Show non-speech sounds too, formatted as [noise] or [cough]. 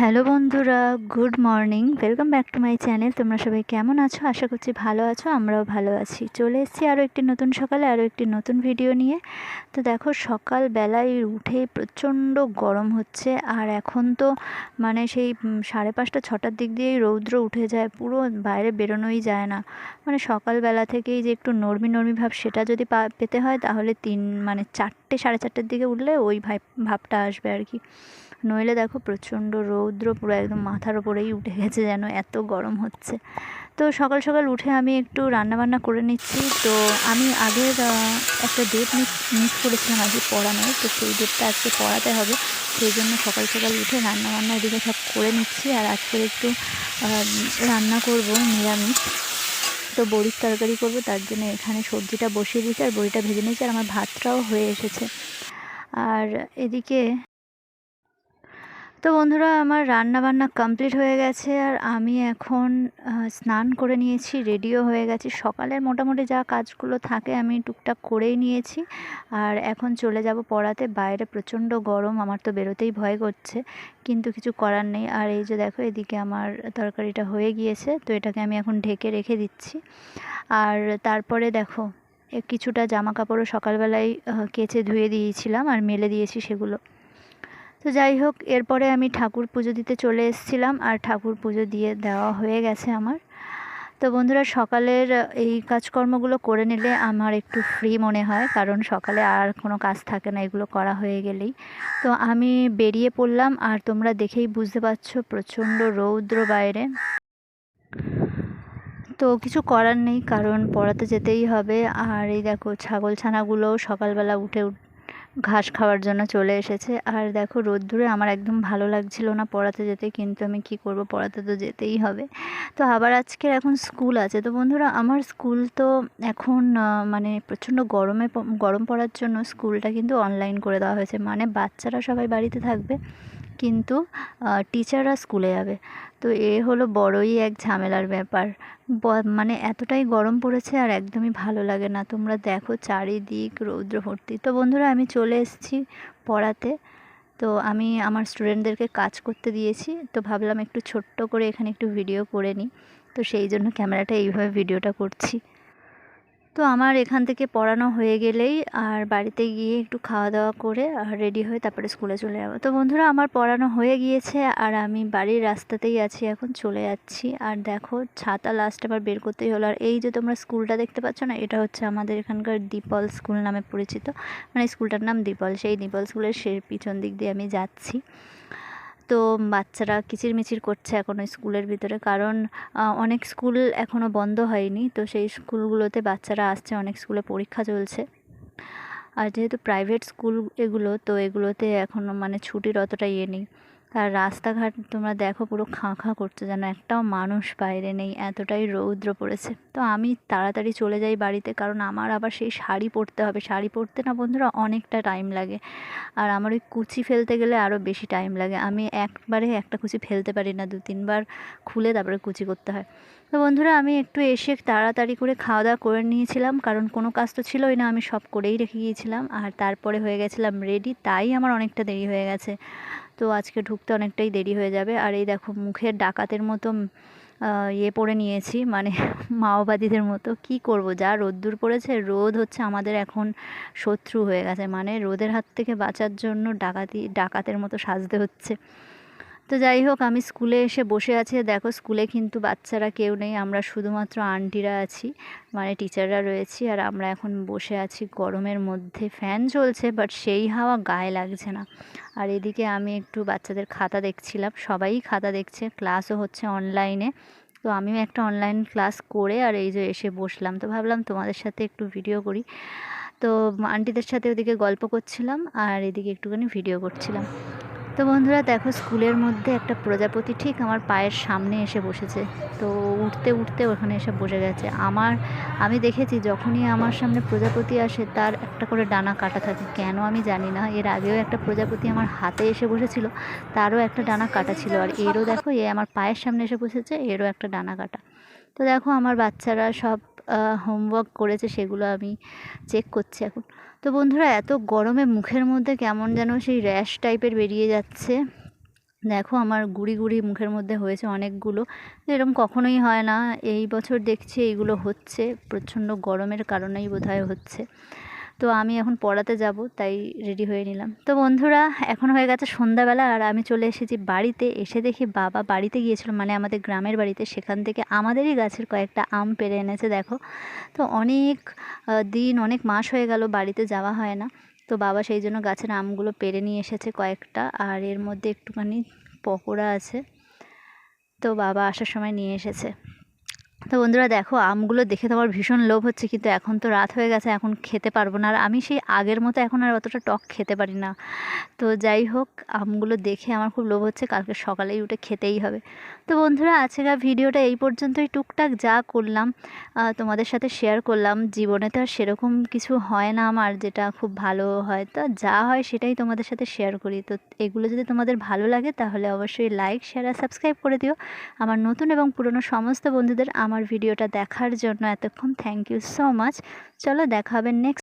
Hello বন্ধুরা, good morning. Welcome back to my channel তোমরা সবাই কেমন আছো? আশা করছি ভালো আছো, আমরাও ভালো আছি। চলে এসেছি আরও একটি নতুন সকালে আরও একটি নতুন ভিডিও নিয়ে। তো দেখো, সকালবেলায় উঠে প্রচণ্ড গরম হচ্ছে, আর এখন তো মানে সেই সাড়ে পাঁচটা, ছটার দিক দিয়েই রৌদ্র উঠে যায়, পুরো বাইরে বেরোনোই যায় না। মানে সকালবেলা থেকেই যে একটু নরমি নরমি ভাব, সেটা যদি পেতে হয়, তাহলে তিন মানে চারটে সাড়ে চারটের দিকে উঠলে ওই ভাব ভাবটা আসবে আর কি। নইলে দেখো প্রচণ্ড রৌদ্র, পুরো একদম মাথার ওপরেই উঠে গেছে যেন, এত গরম হচ্ছে। তো সকাল সকাল উঠে আমি একটু রান্নাবান্না করে নিচ্ছি। তো আমি আগের একটা ডেট মিস করেছিলাম আজকে পড়ানোর। তো সেই ডেটটা আজকে পড়াতে হবে। সেই জন্য সকাল সকাল উঠে রান্নাবান্না এদিকে সব করে নিচ্ছি। আর আজকে একটু রান্না করব নিরামিষ। তো বড়ির তরকারি করব, তার জন্য এখানে সবজিটা বসিয়ে দিয়েছি আর বড়িটা ভেজে নিয়েছি আর আমার ভাতটাও হয়ে এসেছে। আর এদিকে তো বন্ধুরা, আমার রান্না বান্না কমপ্লিট হয়ে গেছে আর আমি এখন স্নান করে নিয়েছি, রেডিও হয়ে গেছি। সকালের মোটামুটি যা কাজগুলো থাকে আমি টুকটাক করেই নিয়েছি। আর এখন চলে যাব পড়াতে। বাইরে প্রচণ্ড গরম, আমার তো বেরোতেই ভয় করছে, কিন্তু কিছু করার নেই। আর এই যে দেখো, এদিকে আমার তরকারিটা হয়ে গিয়েছে, তো এটাকে আমি এখন ঢেকে রেখে দিচ্ছি। আর তারপরে দেখো কিছুটা জামা কাপড়ও সকালবেলায় কেচে ধুয়ে দিয়েছিলাম আর মেলে দিয়েছি সেগুলো। তো যাই হোক, এরপরে আমি ঠাকুর পুজো দিতে চলে এসেছিলাম আর ঠাকুর পুজো দিয়ে দেওয়া হয়ে গেছে আমার। তো বন্ধুরা, সকালের এই কাজকর্মগুলো করে নিলে আমার একটু ফ্রি মনে হয়, কারণ সকালে আর কোনো কাজ থাকে না, এগুলো করা হয়ে গেলেই। তো আমি বেরিয়ে পড়লাম আর তোমরা দেখেই বুঝতে পারছ প্রচণ্ড রৌদ্র বাইরে। তো কিছু করার নেই, কারণ পড়াতে যেতেই হবে। আর এই দেখো ছাগল ছানাগুলো সকালবেলা উঠে উঠ- ঘাস খাওয়ার জন্য চলে এসেছে। আর দেখো, রোদ্দুরে আমার একদম ভালো লাগছিল না পড়াতে যেতে, কিন্তু আমি কি করব, পড়াতে তো যেতেই হবে। তো আবার আজকের এখন স্কুল আছে। তো বন্ধুরা, আমার স্কুল তো এখন মানে প্রচণ্ড গরমে গরম পড়ার জন্য স্কুলটা কিন্তু অনলাইন করে দেওয়া হয়েছে। মানে বাচ্চারা সবাই বাড়িতে থাকবে। কিন্তু টিচাররা স্কুলে যাবে। তো এ হলো বড়ই এক ঝামেলার ব্যাপার। মানে এতটাই গরম পড়েছে আর একদমই ভালো লাগে না। তোমরা দেখো চারিদিক রৌদ্র ভর্তি তো বন্ধুরা, আমি চলে এসেছি পড়াতে। তো আমি আমার স্টুডেন্টদেরকে কাজ করতে দিয়েছি। তো ভাবলাম একটু ছোট্ট করে এখানে একটু ভিডিও করে নিই। তো সেই জন্য ক্যামেরাটা এইভাবে ভিডিওটা করছি। তো আমার এখান থেকে পড়ানো হয়ে গেলেই আর বাড়িতে গিয়ে একটু খাওয়া দাওয়া করে আর রেডি হয়ে তারপরে স্কুলে চলে যাব। তো বন্ধুরা, আমার পড়ানো হয়ে গিয়েছে আর আমি বাড়ির রাস্তাতেই আছি, এখন চলে যাচ্ছি। আর দেখো, ছাতা লাস্ট আবার বের করতেই হলো। আর এই যে তোমরা স্কুলটা দেখতে পাচ্ছ না, এটা হচ্ছে আমাদের এখানকার দীপল স্কুল নামে পরিচিত। মানে স্কুলটার নাম দীপল সেই দীপল স্কুলের সে পিছন দিক দিয়ে আমি যাচ্ছি। তো বাচ্চারা কিচিরমিচির করছে এখনও স্কুলের ভিতরে। কারণ অনেক স্কুল এখনও বন্ধ হয়নি। তো সেই স্কুলগুলোতে বাচ্চারা আসছে, অনেক স্কুলে পরীক্ষা চলছে। আর যেহেতু প্রাইভেট স্কুল এগুলো, তো এগুলোতে এখনও মানে ছুটির অতটা ইয়ে নেই। আর রাস্তাঘাট তোমরা দেখো পুরো খাঁ খাঁ করছে, যেন একটাও মানুষ বাইরে নেই, এতটাই রৌদ্র পড়েছে। তো আমি তাড়াতাড়ি চলে যাই বাড়িতে, কারণ আমার আবার সেই শাড়ি পরতে হবে। শাড়ি পরতে না বন্ধুরা অনেকটা টাইম লাগে। আর আমার ওই কুচি ফেলতে গেলে আরও বেশি টাইম লাগে। আমি একবারে একটা কুচি ফেলতে পারি না, দু তিনবার খুলে তারপরে কুচি করতে হয়। তো বন্ধুরা, আমি একটু এসে তাড়াতাড়ি করে খাওয়া দাওয়া করে নিয়েছিলাম, কারণ কোনো কাজ তো ছিলই না, আমি সব করেই রেখে গিয়েছিলাম। আর তারপরে হয়ে গেছিলাম রেডি তাই আমার অনেকটা দেরি হয়ে গেছে। তো আজকে ঢুকতে অনেকটাই দেরি হয়ে যাবে। আর এই দেখো, মুখের ডাকাতের মতো ইয়ে পরে নিয়েছি মানে [laughs] মাওবাদীদের মতো। কি করব? যা রোদ্দুর পড়েছে, রোদ হচ্ছে আমাদের এখন শত্রু হয়ে গেছে। মানে রোদের হাত থেকে বাঁচার জন্য ডাকাতি, ডাকাতের মতো সাজতে হচ্ছে। তো যাই হোক, আমি স্কুলে এসে বসে আছি। দেখো, স্কুলে কিন্তু বাচ্চারা কেউ নেই, আমরা শুধুমাত্র আন্টিরা আছি মানে টিচাররা রয়েছি, আর আমরা এখন বসে আছি। গরমের মধ্যে ফ্যান চলছে বাট সেই হাওয়া গায়ে লাগছে না। আর এদিকে আমি একটু বাচ্চাদের খাতা দেখছিলাম, সবাই খাতা দেখছে, ক্লাসও হচ্ছে অনলাইনে তো আমিও একটা অনলাইন ক্লাস করে, আর এই যে এসে বসলাম। তো ভাবলাম তোমাদের সাথে একটু ভিডিও করি। তো আন্টিদের সাথে ওদিকে গল্প করছিলাম, আর এদিকে একটুখানি ভিডিও করছিলাম। তো বন্ধুরা দেখো স্কুলের মধ্যে একটা প্রজাপতি ঠিক আমার পায়ের সামনে এসে বসেছে। তো উঠতে উঠতে ওখানে এসে বসে গেছে। আমার, আমি দেখেছি যখনই আমার সামনে প্রজাপতি আসে, তার একটা করে ডানা কাটা থাকে। কেন আমি জানি না, এর আগেও একটা প্রজাপতি আমার হাতে এসে বসেছিল, তারও একটা ডানা কাটা ছিল। আর এরও দেখো, এ আমার পায়ের সামনে এসে বসেছে, এরও একটা ডানা কাটা। তো দেখো আমার বাচ্চারা সব হোমওয়ার্ক করেছে সেগুলো আমি চেক করছি এখন। তো বন্ধুরা, এত গরমে মুখের মধ্যে কেমন যেন সেই র্যাশ টাইপের বেরিয়ে যাচ্ছে। দেখো আমার গুড়ি গুড়ি মুখের মধ্যে হয়েছে অনেকগুলো। এরকম কখনোই হয় না। এই বছর দেখছি এইগুলো হচ্ছে, প্রচণ্ড গরমের কারণেই বোধহয় হচ্ছে। তো আমি এখন পড়াতে যাব, তাই রেডি হয়ে নিলাম। তো বন্ধুরা, এখন হয়ে গেছে সন্ধ্যাবেলা আর আমি চলে এসেছি বাড়িতে। এসে দেখি বাবা বাড়িতে গিয়েছিল মানে আমাদের গ্রামের বাড়িতে। সেখান থেকে আমাদেরই গাছের কয়েকটা আম পেরে এনেছে, দেখো। তো অনেক দিন, অনেক মাস হয়ে গেল বাড়িতে যাওয়া হয় না। তো বাবা সেই জন্য গাছের আমগুলো পেরে নিয়ে এসেছে কয়েকটা, আর এর মধ্যে একটুখানি পকোড়া আছে। তো বাবা আসার সময় নিয়ে এসেছে। তো বন্ধুরা দেখো, আমগুলো দেখে তো আমার ভীষণ লোভ হচ্ছে, কিন্তু এখন তো রাত হয়ে গেছে, এখন খেতে পারব না। আর আমি সেই আগের মতো এখন আর অতটা টক খেতে পারি না। তো যাই হোক, আমগুলো দেখে আমার খুব লোভ হচ্ছে, কালকে সকালেই উঠে খেতেই হবে। তো বন্ধুরা, আজকের ভিডিওটা এই পর্যন্তই। টুকটাক যা করলাম তোমাদের সাথে শেয়ার করলাম। জীবনে তো আর সেরকম কিছু হয় না আমার, যেটা খুব ভালো হয়। তো যা হয় সেটাই তোমাদের সাথে শেয়ার করি। তো এগুলো যদি তোমাদের ভালো লাগে, তাহলে অবশ্যই লাইক শেয়ার আর সাবস্ক্রাইব করে দিও। আমার নতুন এবং পুরনো সমস্ত বন্ধুদের আমার ভিডিওটা দেখার জন্য এতক্ষণ থ্যাংক ইউ সো মাচ চলো দেখাবেন নেক্সট